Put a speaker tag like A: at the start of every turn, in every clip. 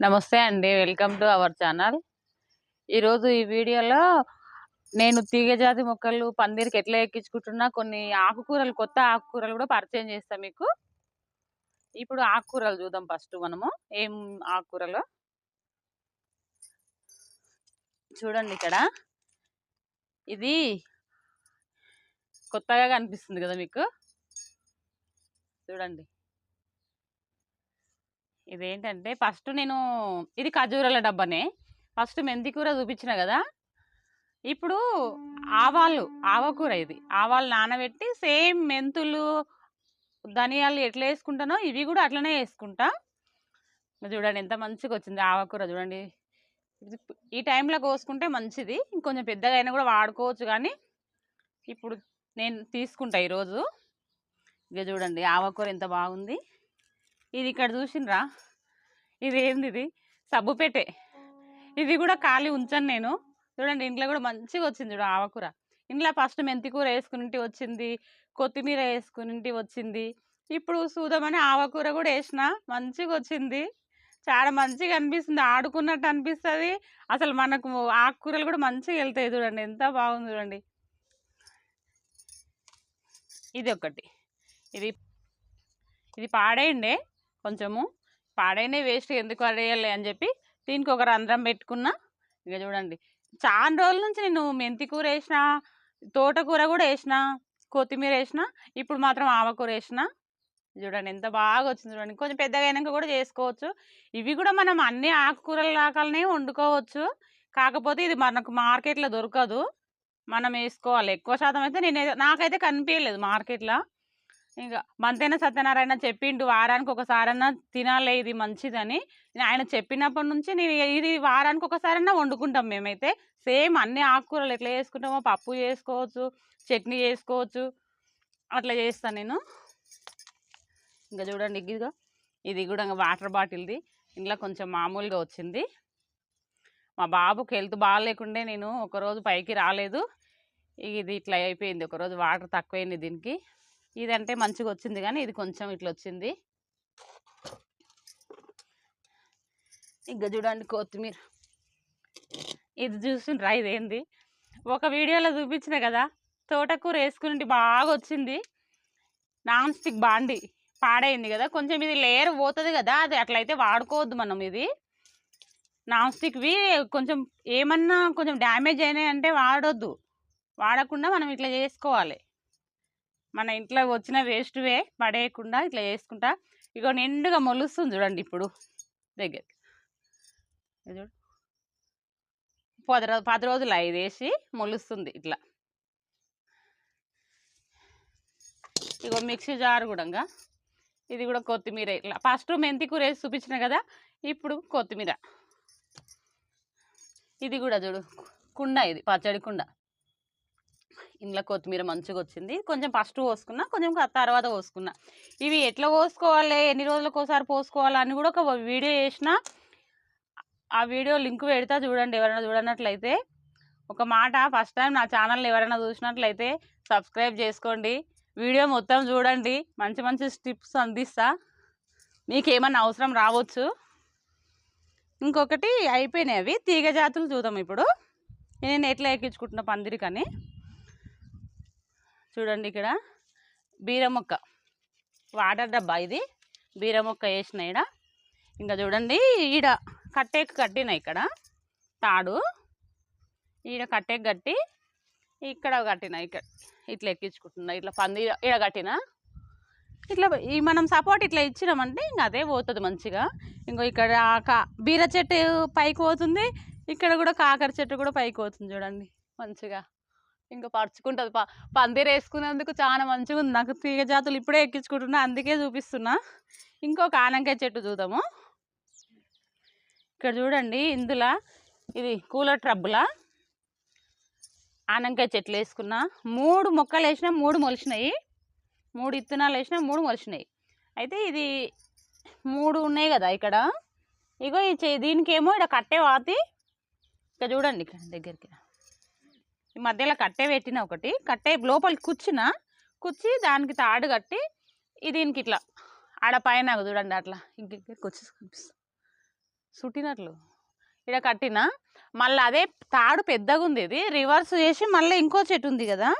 A: నమస్తే అండి. Welcome to our channel. ఈరోజు ఈ వీడియోలో నేను తీగజాతి మొక్కలు పందిరికి ఎట్లా ఎక్కించుకుంటున్నా కొన్ని ఆకుకూరలు కొత్త ఆకుకూరలు కూడా పరిచయం చేస్తాను మీకు. ఇప్పుడు ఆకుకూరలు చూద్దాం ఫస్ట్ మనము. ఏం ఆకుకూరలు? చూడండి ఇక్కడ. ఇది కొత్తగా కనిపిస్తుంది కదా మీకు? చూడండి. ఇదేంటంటే ఫస్ట్ నేను ఇది ఖజూరాల డబ్బానే. ఫస్ట్ మెంతి కూర చూపించిన కదా. ఇప్పుడు ఆవాలు ఆవకూర ఇది. ఆవాలు నానబెట్టి సేమ్ మెంతులు ధనియాలు ఎట్లా వేసుకుంటానో ఇవి కూడా అట్లనే వేసుకుంటా. చూడండి ఎంత మంచిగా వచ్చింది ఆవకూర చూడండి. ఈ టైంలో కోసుకుంటే మంచిది. ఇంకొంచెం పెద్దగా అయినా కూడా వాడుకోవచ్చు కానీ ఇప్పుడు నేను తీసుకుంటా ఈరోజు. ఇక చూడండి ఆవకూర ఎంత బాగుంది. ఇది ఇక్కడ చూసినరా? ఇది ఏంది ఇది సబ్బుపేటే ఇది కూడా ఖాళీ ఉంచాను నేను. చూడండి ఇంట్లో కూడా మంచిగా వచ్చింది చూడు ఆవకూర. ఇంట్లో ఫస్ట్ మెంతికూర కూర వచ్చింది కొత్తిమీర వేసుకుని వచ్చింది. ఇప్పుడు చూద్దామని ఆవకూర కూడా వేసిన మంచిగా వచ్చింది. చాలా మంచిగా అనిపిస్తుంది. ఆడుకున్నట్టు అనిపిస్తుంది. అసలు మనకు ఆకుకూరలు కూడా మంచిగా వెళ్తాయి చూడండి. ఎంత బాగుంది చూడండి. ఇది ఒకటి ఇది ఇది పాడేయండే కొంచెము పాడైన వేస్ట్ ఎందుకు పడేయాలి అని చెప్పి దీనికి ఒక రంధ్రం పెట్టుకున్నా. ఇక చూడండి. చాలా రోజుల నుంచి నేను మెంతి కూర వేసిన తోటకూర కూడా వేసిన కొత్తిమీర వేసిన ఇప్పుడు మాత్రం ఆవకూర వేసిన. చూడండి ఎంత బాగా వచ్చింది చూడండి. కొంచెం పెద్దగా అయినాక కూడా చేసుకోవచ్చు. ఇవి కూడా మనం అన్ని ఆకుకూరల రకాలనే వండుకోవచ్చు. కాకపోతే ఇది మనకు మార్కెట్లో దొరకదు. మనం వేసుకోవాలి. ఎక్కువ శాతం అయితే నేను నాకైతే కనిపించలేదు మార్కెట్లో. ఇంకా మంతైన సత్యనారాయణ చెప్పిండు వారానికి ఒకసారన్నా తినాలి ఇది మంచిదని. ఆయన చెప్పినప్పటి నుంచి నేను ఇది వారానికి ఒకసారన్నా వండుకుంటాం మేమైతే. సేమ్ అన్ని ఆకుకూరలు ఎట్లా చేసుకుంటామో పప్పు చేసుకోవచ్చు చట్నీ చేసుకోవచ్చు అట్లా చేస్తాను నేను. ఇంకా చూడండి ఇదిగా ఇది కూడా ఇంకా వాటర్ బాటిల్ది. ఇంట్లో కొంచెం మామూలుగా వచ్చింది. మా బాబుకి హెల్త్ బాగాలేకుండే నేను ఒకరోజు పైకి రాలేదు. ఇది ఇట్లా అయిపోయింది ఒకరోజు వాటర్ తక్కువైంది దీనికి. ఇదంటే మంచిగా వచ్చింది కానీ ఇది కొంచెం ఇట్లా వచ్చింది ఇంకా చూడండి కొత్తిమీర. ఇది చూసిండ్రా ఇదేంది? ఒక వీడియోలో చూపించిన కదా తోటకూర వేసుకుని బాగా వచ్చింది నాన్ స్టిక్ బాండి పాడైంది కదా కొంచెం ఇది లేయర్ పోతుంది కదా అది అట్లయితే వాడుకోవద్దు మనం ఇది. నాన్ స్టిక్వి కొంచెం ఏమన్నా కొంచెం డ్యామేజ్ అయినాయి అంటే వాడొద్దు. వాడకుండా మనం ఇట్లా చేసుకోవాలి. మన ఇంట్లో వచ్చిన వేస్ట్వే పడేయకుండా ఇట్లా చేసుకుంటా. ఇగో నిండుగా మొలుస్తుంది చూడండి ఇప్పుడు దగ్గర. చూడు. పది రోజు పది రోజులు ఐదు వేసి మొలుస్తుంది ఇట్లా. ఇగో మిక్సీ జార్ కూడా ఇంకా. ఇది కూడా కొత్తిమీర ఇట్లా. ఫస్ట్ మెంతి కూర వేసి చూపించిన కదా ఇప్పుడు కొత్తిమీర. ఇది కూడా చూడు. కుండ ఇది పచ్చడి కుండ. ఇంట్లో కొత్తిమీర మంచిగా వచ్చింది. కొంచెం ఫస్ట్ పోసుకున్నా కొంచెం తర్వాత పోసుకున్నా. ఇవి ఎట్లా పోసుకోవాలి? ఎన్ని రోజులకు ఒకసారి పోసుకోవాలి అని కూడా ఒక వీడియో చేసిన ఆ వీడియో లింక్ పెడతా చూడండి ఎవరైనా చూడనట్లయితే. ఒక మాట ఫస్ట్ టైం నా ఛానల్ ఎవరైనా చూసినట్లయితే సబ్స్క్రైబ్ చేసుకోండి. వీడియో మొత్తం చూడండి. మంచి మంచి స్టిప్స్ అందిస్తా. మీకు ఏమన్నా అవసరం రావచ్చు. ఇంకొకటి అయిపోయినాయి అవి తీగ జాతులు చూద్దాం ఇప్పుడు. నేను ఎట్లా ఎక్కించుకుంటున్నా పందిరికని. చూడండి ఇక్కడ. బీర మొక్క. వాటర్ డబ్బా ఇది. బీర మొక్క వేసిన ఈడ. ఇంకా చూడండి ఈడ కట్టెకు కట్టిన ఇక్కడ. తాడు. ఈడ కట్టెకు కట్టి ఇక్కడ కట్టిన ఇక్కడ. ఇట్లా ఎక్కించుకుంటున్నా. ఇట్లా పంది ఈడ కట్టిన. ఇట్లా ఈ మనం సపోర్ట్ ఇట్లా ఇచ్చినామంటే ఇంక అదే పోతుంది మంచిగా. ఇంకో ఇక్కడ కా బీర చెట్టు పైకి పోతుంది. ఇక్కడ కూడా కాకర చెట్టు కూడా పైకి పోతుంది చూడండి మంచిగా. ఇంకా పరుచుకుంటుంది. ప పందిరి వేసుకునేందుకు చాలా మంచిగా ఉంది నాకు తీగ జాతులు ఇప్పుడే ఎక్కించుకుంటున్నా అందుకే చూపిస్తున్నా. ఇంకొక ఆనంకాయ చెట్టు చూద్దాము. ఇక్కడ చూడండి ఇందులో ఇది కూలర్ ట్రబ్బులా. ఆనంకాయ చెట్లు వేసుకున్నా. మూడు మొక్కలు వేసినా మూడు మొలిచినాయి. మూడు ఇత్తనాలు వేసినా మూడు మొలిచినాయి. అయితే ఇది మూడు ఉన్నాయి కదా ఇక్కడ. ఇగో ఈ చే- దీనికేమో ఇక్కడ కట్టే వాతి. ఇక్కడ చూడండి ఇక్కడ దగ్గరికి ఈ మధ్యలో కట్టే పెట్టిన ఒకటి. కట్టే లోపలికి కూర్చున్న కుచ్చి దానికి తాడు కట్టి దీనికి ఇట్లా ఆడ పైన చూడండి అట్లా. ఇంక కూర్చి కనిపిస్తుంది చుట్టినట్లు ఇక్కడ కట్టిన మళ్ళీ అదే తాడు పెద్దగా ఉంది ఇది. రివర్స్ చేసి మళ్ళీ ఇంకో చెట్టు ఉంది కదా.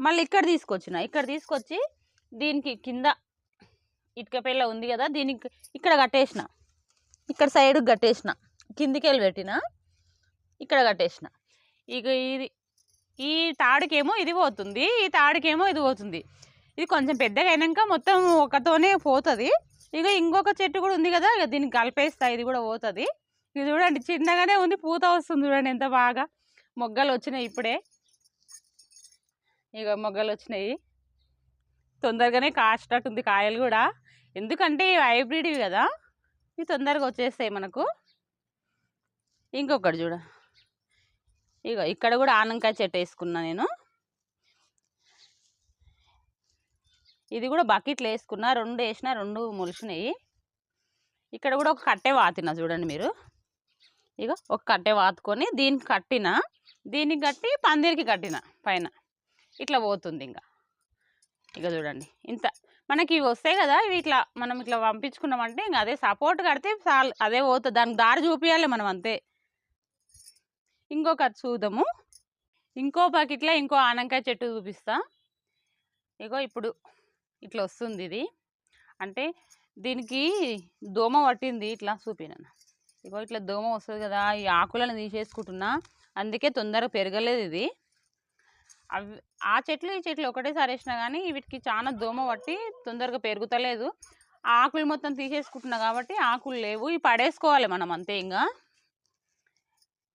A: మళ్ళీ ఇక్కడ తీసుకొచ్చిన. ఇక్కడ తీసుకొచ్చి దీనికి కింద ఇటుక పిల్ల ఉంది కదా దీనికి ఇక్కడ కట్టేసిన. ఇక్కడ సైడ్కి కట్టేసిన. కిందికి వెళ్ళి పెట్టిన ఇక్కడ కట్టేసిన. ఇక ఇది ఈ తాడుకేమో ఇది పోతుంది ఈ తాడుకేమో ఇది పోతుంది. ఇది కొంచెం పెద్దగా అయినాక మొత్తం ఒకతోనే పోతుంది. ఇక ఇంకొక చెట్టు కూడా ఉంది కదా ఇక దీనికి కలిపేస్తా ఇది కూడా పోతుంది. ఇది చూడండి చిన్నగానే ఉంది పూత వస్తుంది చూడండి ఎంత బాగా. మొగ్గలు వచ్చినాయి ఇప్పుడే. ఇక మొగ్గలు వచ్చినాయి. తొందరగానే కాసేటట్టుంది కాయలు కూడా. ఎందుకంటే ఇవి హైబ్రిడ్వి కదా ఇవి తొందరగా వచ్చేస్తాయి మనకు. ఇంకొకటి చూడ. ఇగో ఇక్కడ కూడా ఆనంకాయ చెట్టు వేసుకున్నా నేను. ఇది కూడా బకెట్లు వేసుకున్నా రెండు వేసిన రెండు మొలిచినాయి. ఇక్కడ కూడా ఒక కట్టే వాతిన చూడండి మీరు. ఇక ఒక కట్టె వాతుకొని దీనికి కట్టిన దీనికి కట్టి పందిరికి కట్టిన పైన. ఇట్లా పోతుంది ఇంకా. ఇక చూడండి ఇంత మనకి ఇవి వస్తాయి కదా ఇవి ఇట్లా మనం ఇట్లా పంపించుకున్నామంటే ఇంకా అదే సపోర్ట్ కడితే చాలు అదే పోతుంది. దానికి దారి చూపించాలి మనం అంతే. ఇంకొకటి చూద్దాము. ఇంకో బకెట్లో ఇంకో ఆనంకాయ చెట్టు చూపిస్తా. ఇగో ఇప్పుడు ఇట్లా వస్తుంది ఇది. అంటే దీనికి దోమ పట్టింది ఇట్లా చూపినాను ఇగో ఇట్లా దోమ వస్తుంది కదా ఈ ఆకులను తీసేసుకుంటున్నా. అందుకే తొందరగా పెరగలేదు ఇది. అవి ఆ చెట్లు ఈ చెట్లు ఒకటేసారి వేసినా కానీ వీటికి చాలా దోమ పట్టి తొందరగా పెరుగుతలేదు. ఆ ఆకులు మొత్తం తీసేసుకుంటున్నా కాబట్టి ఆకులు లేవు. ఇవి పడేసుకోవాలి మనం అంతే ఇంకా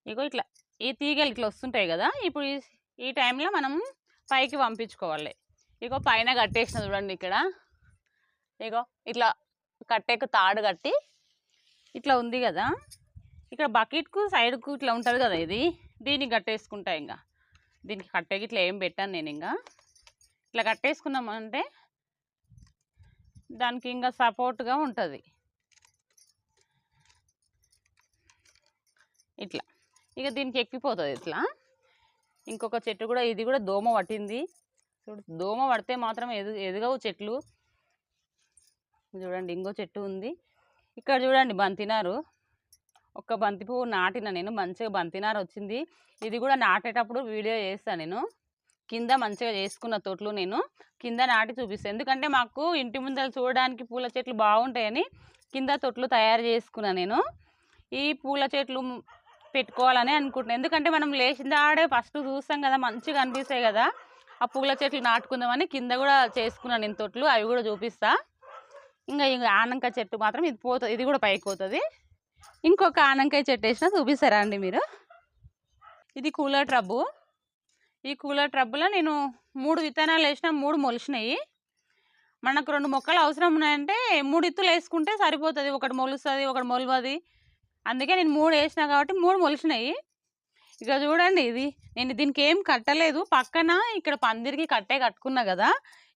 A: ఇగో ఇట్లా ఈ తీగలు ఇట్లా వస్తుంటాయి కదా! ఇప్పుడు ఈ ఈ టైంలో మనం పైకి పంపించుకోవాలి. ఇగో పైన కట్టేసిన చూడండి ఇక్కడ. ఇగో ఇట్లా కట్టేకు తాడు కట్టి ఇట్లా ఉంది కదా! ఇక్కడ బకెట్కు సైడ్కు ఇట్లా ఉంటుంది కదా ఇది. దీనికి కట్టేసుకుంటా ఇంకా దీనికి కట్టేకి ఇట్లా ఏం పెట్టాను నేను ఇంకా ఇట్లా కట్టేసుకున్నామంటే దానికి ఇంకా సపోర్ట్గా ఉంటుంది. ఇట్లా. ఇక దీనికి ఎక్కిపోతుంది ఇట్లా ఇంకొక చెట్టు కూడా ఇది కూడా దోమ పట్టింది. చూడు దోమ పడితే మాత్రం ఎదు ఎదగవు చెట్లు. చూడండి ఇంకో చెట్టు ఉంది. ఇక్కడ చూడండి బంతినారు. ఒక బంతి పువ్వు నాటిన నేను మంచిగా బంతినారు వచ్చింది. ఇది కూడా నాటేటప్పుడు వీడియో చేస్తాను నేను. కింద మంచిగా చేసుకున్న తొట్లు నేను. కింద నాటి చూపిస్తాను ఎందుకంటే మాకు ఇంటి ముందర చూడడానికి పూల చెట్లు బాగుంటాయని కింద తొట్లు తయారు చేసుకున్నా నేను. ఈ పూల చెట్లు పెట్టుకోవాలని అనుకుంటున్నాను ఎందుకంటే మనం లేచిన దాడే ఫస్ట్ చూస్తాం కదా మంచిగా అనిపిస్తాయి కదా. ఆ పూల చెట్లు నాటుకుందామని కింద కూడా చేసుకున్నాను నేను తొట్లు అవి కూడా చూపిస్తా. ఇంకా ఇంకా ఆనంకాయ చెట్టు మాత్రం ఇది పోతుంది ఇది కూడా పైకి పోతుంది. ఇంకొక ఆనంకాయ చెట్టు వేసినా చూపిస్తారా అండి మీరు? ఇది కూలర్ ట్రబ్బు. ఈ కూలర్ ట్రబ్బులో నేను మూడు విత్తనాలు వేసిన మూడు మొలిచినాయి. మనకు రెండు మొక్కలు అవసరం ఉన్నాయంటే మూడు ఇత్తులు వేసుకుంటే సరిపోతుంది. ఒకటి మొలుస్తుంది ఒకటి మొలవది. అందుకే నేను మూడు వేసిన కాబట్టి మూడు మొలిచినాయి ఇక చూడండి ఇది. నేను దీనికి ఏం కట్టలేదు. పక్కన ఇక్కడ పందిరికి కట్టే కట్టుకున్నా కదా.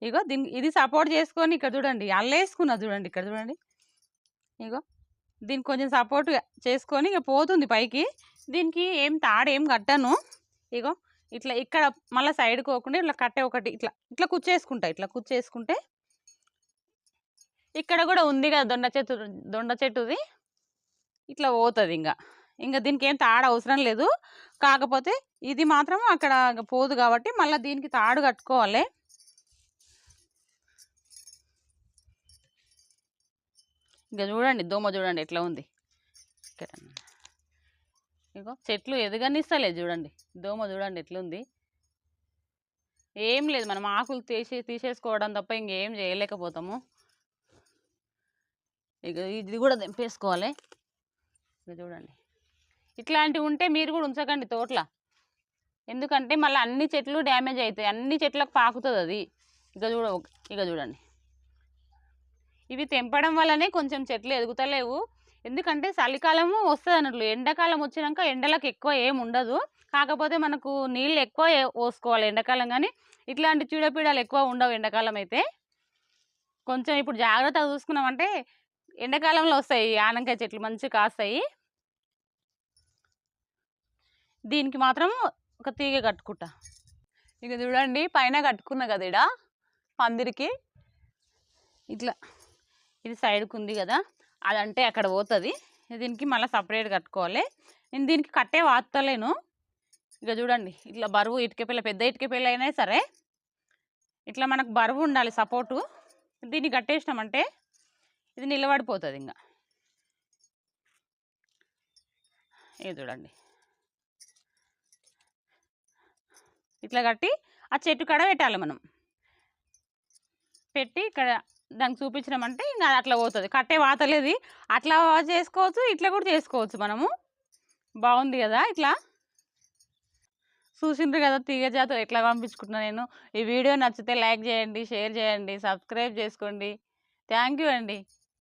A: ఇగో దీనికి ఇది సపోర్ట్ చేసుకొని ఇక్కడ చూడండి. అల్లేసుకున్నా చూడండి ఇక్కడ చూడండి. ఇగో దీనికి కొంచెం సపోర్ట్ చేసుకొని ఇక పోతుంది పైకి. దీనికి ఏం తాడు ఏం కట్టాను. ఇగో ఇట్లా ఇక్కడ మళ్ళీ సైడ్ పోకుండా ఇట్లా కట్టే ఒకటి ఇట్లా ఇట్లా కుచ్చేసుకుంటా. ఇట్లా కుచ్చేసుకుంటే ఇక్కడ కూడా ఉంది కదా దొండ చెట్టు దొండ చెట్టుది. ఇట్లా పోతుంది ఇంకా ఇంకా దీనికి ఏం తాడు అవసరం లేదు. కాకపోతే ఇది మాత్రం అక్కడ పోదు కాబట్టి మళ్ళీ దీనికి తాడు కట్టుకోవాలి. ఇంకా చూడండి దోమ చూడండి ఎట్లా ఉంది. ఇక్కడ ఇగో చెట్లు ఎదగనిస్తలేదు చూడండి. దోమ చూడండి ఎట్లుంది. ఏం లేదు మనం ఆకులు తీసి తీసేసుకోవడం తప్ప ఇంకేం చేయలేకపోతాము. ఇక ఇది కూడా తెంపేసుకోవాలి. వస్తుంది చూడండి. ఇట్లాంటివి ఉంటే మీరు కూడా ఉంచకండి తోటల. ఎందుకంటే మళ్ళీ అన్ని చెట్లు డ్యామేజ్ అవుతాయి అన్ని చెట్లకు పాకుతుంది అది. ఇక చూడ ఇక చూడండి. ఇవి తెంపడం వల్లనే కొంచెం చెట్లు ఎదుగుతలేవు. ఎందుకంటే చలికాలము వస్తుంది అన్నట్లు. ఎండాకాలం వచ్చినాక ఎండలకు ఎక్కువ ఏమి ఉండదు. కాకపోతే మనకు నీళ్ళు ఎక్కువ పోసుకోవాలి ఎండాకాలం కానీ ఇట్లాంటి చీడపీడలు ఎక్కువ ఉండవు ఎండాకాలం అయితే. కొంచెం ఇప్పుడు జాగ్రత్తగా చూసుకున్నామంటే ఎండాకాలంలో వస్తాయి ఈ చెట్లు మంచిగా కాస్తాయి. దీనికి మాత్రం ఒక తీగ కట్టుకుంటా. ఇక చూడండి పైన కట్టుకున్నా కదా ఇడ పందిరికి. ఇట్లా ఇది సైడ్కి ఉంది కదా అదంటే అక్కడ పోతుంది. దీనికి మళ్ళీ సపరేట్ కట్టుకోవాలి. నేను దీనికి కట్టే వాతలేను ఇక చూడండి ఇట్లా బరువు ఇటుక పిల్ల పెద్ద ఇటుక పిల్ల అయినా సరే ఇట్లా మనకు బరువు ఉండాలి సపోర్టు దీన్ని కట్టేసినామంటే ఇది నిలబడిపోతుంది ఇంకా ఇది చూడండి. ఇట్లా కట్టి ఆ చెట్టు కాడ పెట్టాలి మనం. పెట్టి ఇక్కడ దానికి చూపించినామంటే ఇంకా అది అట్లా పోతుంది. కట్టే వాతలేదు. అట్లా చేసుకోవచ్చు ఇట్లా కూడా చేసుకోవచ్చు మనము. బాగుంది కదా ఇట్లా? చూసిండ్రు కదా తీగ జాతులు ఎట్లా పంపించుకుంటున్నా నేను. ఈ వీడియో నచ్చితే లైక్ చేయండి షేర్ చేయండి సబ్స్క్రైబ్ చేసుకోండి. థ్యాంక్ యూ అండి.